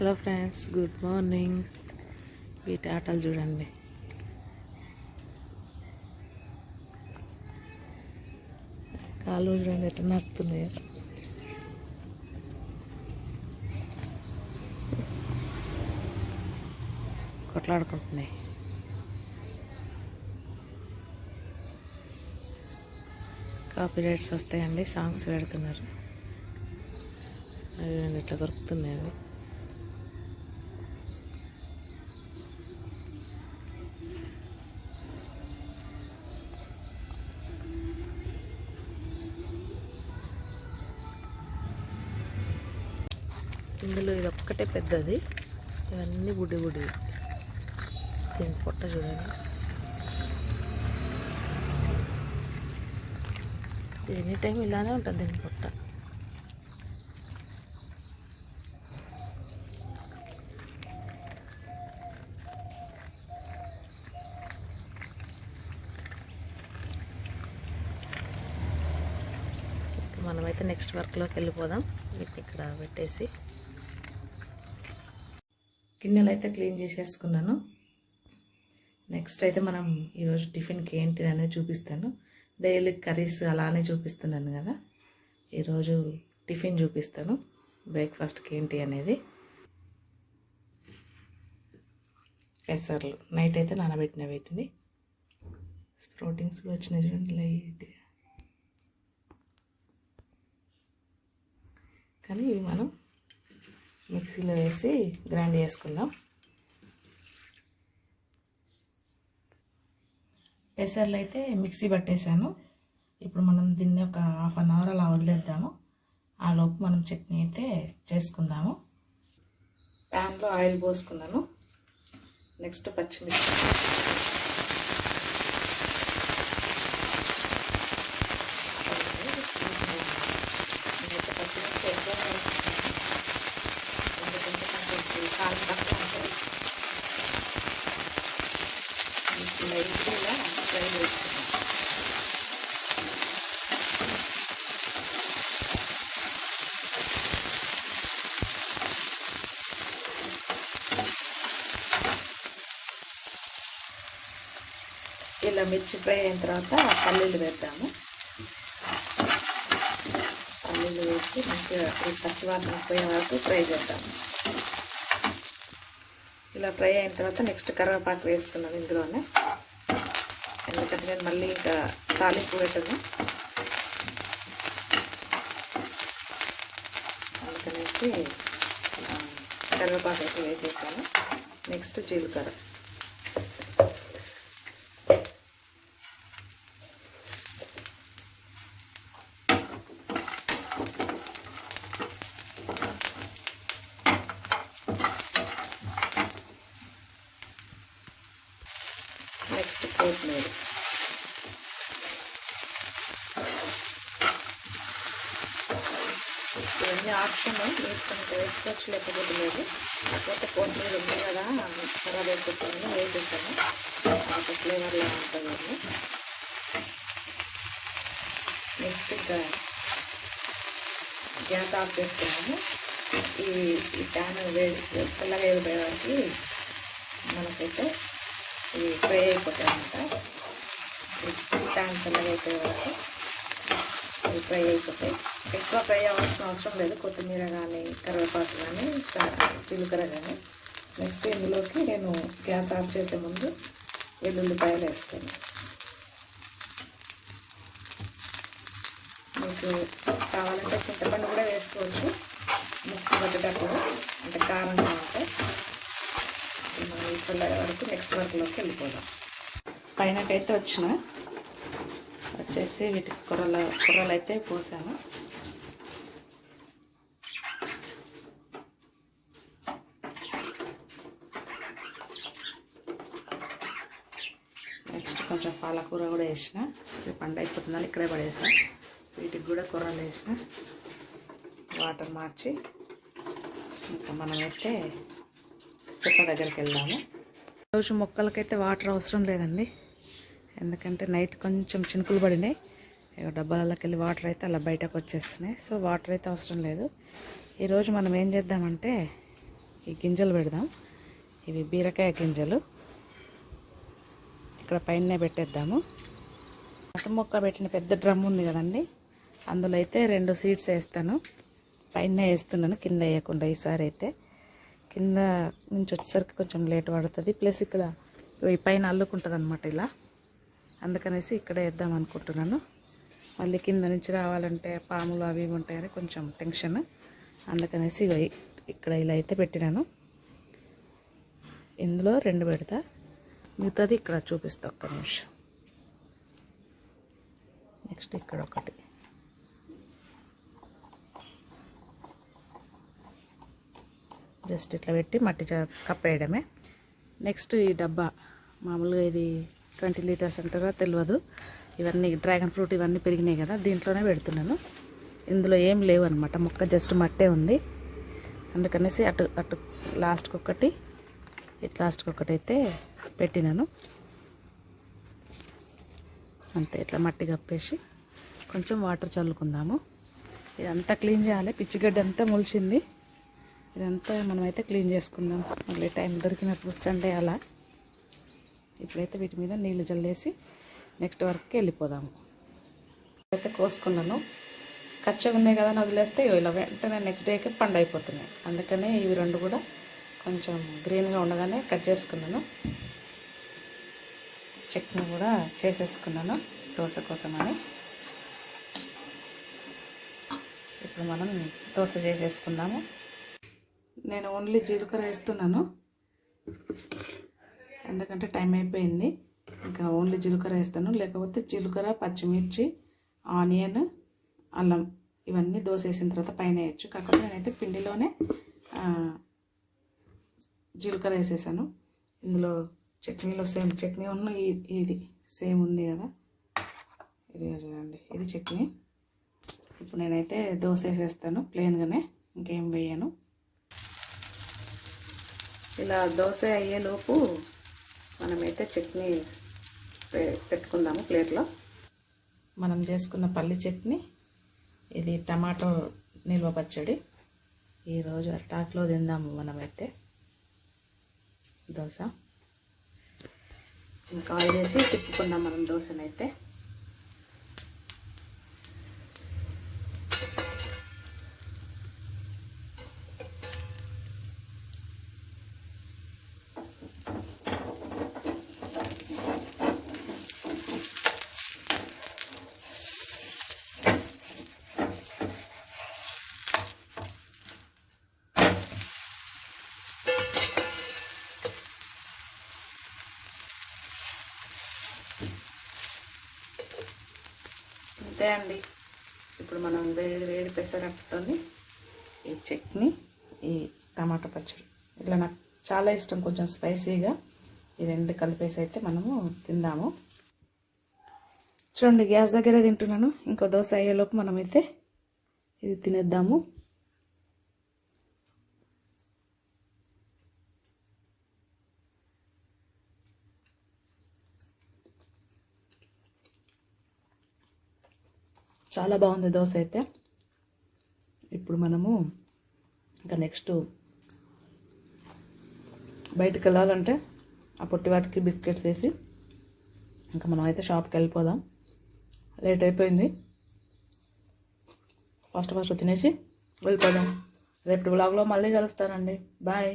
Hello friends good morning. వీటి ఆటలు చూడండి. కాలు చూడండి ఎట్లా నాకుతున్నాయో కొట్లాడుకుంటున్నాయి. కాపీ రైట్స్ వస్తాయండి సాంగ్స్ పెడుతున్నారు. అవి చూడండి ఇట్లా దొరుకుతున్నాయి. ఇందులో ఇది ఒక్కటే పెద్దది. ఇవన్నీ గుడి గుడి. దీని పొట్ట చూడండి. ఎనీ టైం ఇలానే ఉంటుంది దీని పొట్ట మనమైతే నెక్స్ట్ వర్క్లోకి వెళ్ళిపోదాం. వీటిని ఇక్కడ పెట్టేసి గిన్నెలు అయితే క్లీన్ చేసేసుకున్నాను. నెక్స్ట్ అయితే మనం ఈరోజు టిఫిన్కి ఏంటిది అనేది చూపిస్తాను. డైలీ కర్రీస్ అలానే చూపిస్తున్నాను కదా. ఈరోజు టిఫిన్ చూపిస్తాను. బ్రేక్ఫాస్ట్కి ఏంటి అనేది. పెసర్లు నైట్ అయితే నానబెట్టిన వీటిని. ప్రోటీన్స్ కూడా వచ్చినాయి చూడండి లైట్ కానీ ఇవి మనం మిక్సీలో వేసి గ్రైండ్ చేసుకుందాం. పెసర్లు అయితే మిక్సీ పట్టేశాను. ఇప్పుడు మనం దీన్ని ఒక హాఫ్ అన్ అవర్ అలా వదిలేద్దాము. ఆ లోపు మనం చట్నీ అయితే చేసుకుందాము. ప్యాన్లో ఆయిల్ పోసుకున్నాను. నెక్స్ట్ పచ్చిమిర్చి నేనైతే పచ్చిమిర్చి ఎక్కువ వేసుకున్నాను ఎందుకంటే నాకు కారం తక్కువ ఇలా ఫ్రై చేసుకున్నాను ఇలా మిర్చి ఫ్రై అయిన తర్వాత పల్లీలు వేద్దాము. పల్లీలు వేసి మంచిగా ఈ పచ్చివాసన పోయే వరకు ఫ్రై చేద్దాము. ఇలా ఫ్రై అయిన తర్వాత నెక్స్ట్ కరివేపాకు వేస్తున్నాను ఇందులోనే. ఎందుకంటే నేను మళ్ళీ ఇంకా తాలింపు పెట్టను. అందుకనేసి కరివేపాకు అయితే వేసేసాను నెక్స్ట్ జీలకర్ర నెక్స్ట్ కొత్తిమీర ఇవన్నీ ఆప్షన్ వేసుకుంటే వేసుకోవచ్చు లేకపోతే లేదు. లేకపోతే కొత్తిమీర ఉంది కదా ఖరాబ్ అయిపోతుందని వేసేసాను ఒక ఫ్లేవర్లో ఉంటుంది. నెక్స్ట్ ఇంకా గ్యాస్ ఆఫ్ చేసుకున్నాము ఈ ఈ ప్యాన్ వేడి చల్లగా వెళ్ళిపోయేవారికి మనకైతే ఇది ఫ్రై అయిపోతాయి అనమాట ప్యాన్ చల్లగా అయిపోయే వరకు ఫ్రై అయిపోతాయి ఎక్కువ ఫ్రై అవ్వాల్సిన అవసరం లేదు. కొత్తిమీర కానీ కరివేపాకు కానీ జీలకర్ర కానీ నెక్స్ట్ ఇందులోకి నేను గ్యాస్ ఆఫ్ చేసే ముందు వెల్లుల్లిపాయలు వేస్తాను. మీకు కావాలంటే చింతపండు కూడా వేసుకోవచ్చు. మిక్సీ పట్టేటప్పుడు అంటే కారంగా ఉంటే మనం చల్లగా వరకు నెక్స్ట్ వర్క్లోకి వెళ్ళిపోదాం. పైనకైతే వచ్చిన చేసి వీటికి కూరల కూరలు అయితే పోసాను. నెక్స్ట్ కొంచెం పాలకూర కూడా వేసిన. ఇది పండు అయిపోతుందని ఇక్కడే పడేసా. వీటికి కూడా కూరలు వేసిన. వాటర్ మార్చి ఇంకా మనమైతే చెట్ల దగ్గరికి వెళ్దాము. రోజు మొక్కలకైతే వాటర్ అవసరం లేదండి. ఎందుకంటే నైట్ కొంచెం చినుకులు పడినాయి. ఇక డబ్బాలలోకి వెళ్ళి వాటర్ అయితే అలా బయటకు వచ్చేస్తున్నాయి. సో వాటర్ అయితే అవసరం లేదు. ఈరోజు మనం ఏం చేద్దామంటే ఈ గింజలు పెడదాం. ఇవి బీరకాయ గింజలు. ఇక్కడ పైన పెట్టేద్దాము. మటన్ మొక్క పెట్టిన పెద్ద డ్రమ్ ఉంది కదండి. అందులో అయితే రెండు సీడ్స్ వేస్తాను. పైన వేస్తున్నాను కింద వేయకుండా ఈసారి అయితే. కింద నుంచి వచ్చేసరికి కొంచెం లేట్ పడుతుంది. ప్లస్ ఇక్కడ ఈ పైన అల్లుకుంటుంది అనమాట ఇలా. అందుకనేసి ఇక్కడ వేద్దాం అనుకుంటున్నాను. మళ్ళీ కింద నుంచి రావాలంటే పాములు అవి ఇవి ఉంటాయని కొంచెం టెన్షన్. అందుకనేసి ఇక్కడ ఇలా అయితే పెట్టినాను. ఇందులో రెండు పెడతా. మిగతాది ఇక్కడ చూపిస్తా ఒక్క నిమిషం. నెక్స్ట్ ఇక్కడ ఒకటి. జస్ట్ ఇట్లా పెట్టి మట్టి కప్పేయడమే. నెక్స్ట్ ఈ డబ్బా. మామూలుగా ఇది ట్వంటీ లీటర్స్ అంటారా తెలియదు ఇవన్నీ డ్రాగన్ ఫ్రూట్ ఇవన్నీ పెరిగినాయి కదా దీంట్లోనే పెడుతున్నాను. ఇందులో ఏం లేవు అనమాట మొక్క జస్ట్ మట్టే ఉంది. అందుకనేసి అటు అటు లాస్ట్కి ఒకటి ఇటు లాస్ట్కి ఒకటి అయితే పెట్టినాను. అంతే ఇట్లా మట్టి కప్పేసి కొంచెం వాటర్ చల్లుకుందాము. ఇదంతా క్లీన్ చేయాలి. పిచ్చిగడ్డ అంతా మొలిచింది. ఇదంతా మనమైతే క్లీన్ చేసుకుందాం. మళ్ళీ టైం దొరికినప్పుడు సండే అలా. ఇప్పుడైతే వీటి మీద నీళ్ళు జల్లేసి నెక్స్ట్ వర్క్కి వెళ్ళిపోదాము అయితే కోసుకున్నాను. కచ్చగా ఉన్నాయి కదా అని వదిలేస్తే ఇలా వెంటనే నెక్స్ట్ డేకి పండు అయిపోతున్నాయి. అందుకనే ఇవి రెండు కూడా కొంచెం గ్రీన్గా ఉండగానే కట్ చేసుకున్నాను. చట్నీ కూడా చేసేసుకున్నాను దోశ కోసమని. ఇప్పుడు మనం దోశ చేసేసుకుందాము. నేను ఓన్లీ జీలకర్ర వేస్తున్నాను. ఎందుకంటే టైం అయిపోయింది. ఇంకా ఓన్లీ జీలకర్ర వేస్తాను. లేకపోతే జీలకర్ర పచ్చిమిర్చి ఆనియన్ అల్లం ఇవన్నీ దోశ వేసిన తర్వాత పైన వేయచ్చు. కాకపోతే నేనైతే పిండిలోనే జీలకర్ర వేసేసాను. ఇందులో చట్నీలో సేమ్ చట్నీ ఉన్న ఇది సేమ్ ఉంది కదా. ఇది చూడండి ఇది చట్నీ. ఇప్పుడు నేనైతే దోశ వేసేస్తాను ప్లెయిన్గానే ఇంకేం వేయను. ఇలా దోశ అయ్యేలోపు మనమైతే చట్నీ పె- పెట్టుకుందాము ప్లేట్లో. మనం చేసుకున్న పల్లి చట్నీ ఇది టమాటో నిల్వ పచ్చడి. ఈరోజు అటాక్లో తిందాము మనమైతే. దోశ. ఇంకా ఆయిల్ వేసి తిప్పుకుందాం మనం దోశనైతే. అంతే అండి. ఇప్పుడు మనం వేడి వేడి పెసరట్టుతోని ఈ చట్నీ ఈ టమాటా పచ్చడి. ఇట్లా నాకు చాలా ఇష్టం కొంచెం స్పైసీగా. ఈ రెండు కలిపేసి అయితే మనము తిందాము. చూడండి గ్యాస్ దగ్గరే తింటున్నాను. ఇంకో దోశ అయ్యేలోపు మనమైతే ఇది తినేద్దాము. చాలా బాగుంది దోశ అయితే. ఇప్పుడు మనము ఇంకా నెక్స్ట్ బయటకు వెళ్ళాలంటే ఆ పొట్టి వాటికి బిస్కెట్స్ వేసి ఇంకా మనం అయితే షాప్కి వెళ్ళిపోదాం. లేట్ అయిపోయింది. ఫస్ట్ ఫస్ట్ తినేసి వెళ్ళిపోదాం. రేపు బ్లాగ్లో మళ్ళీ కలుస్తానండి. బాయ్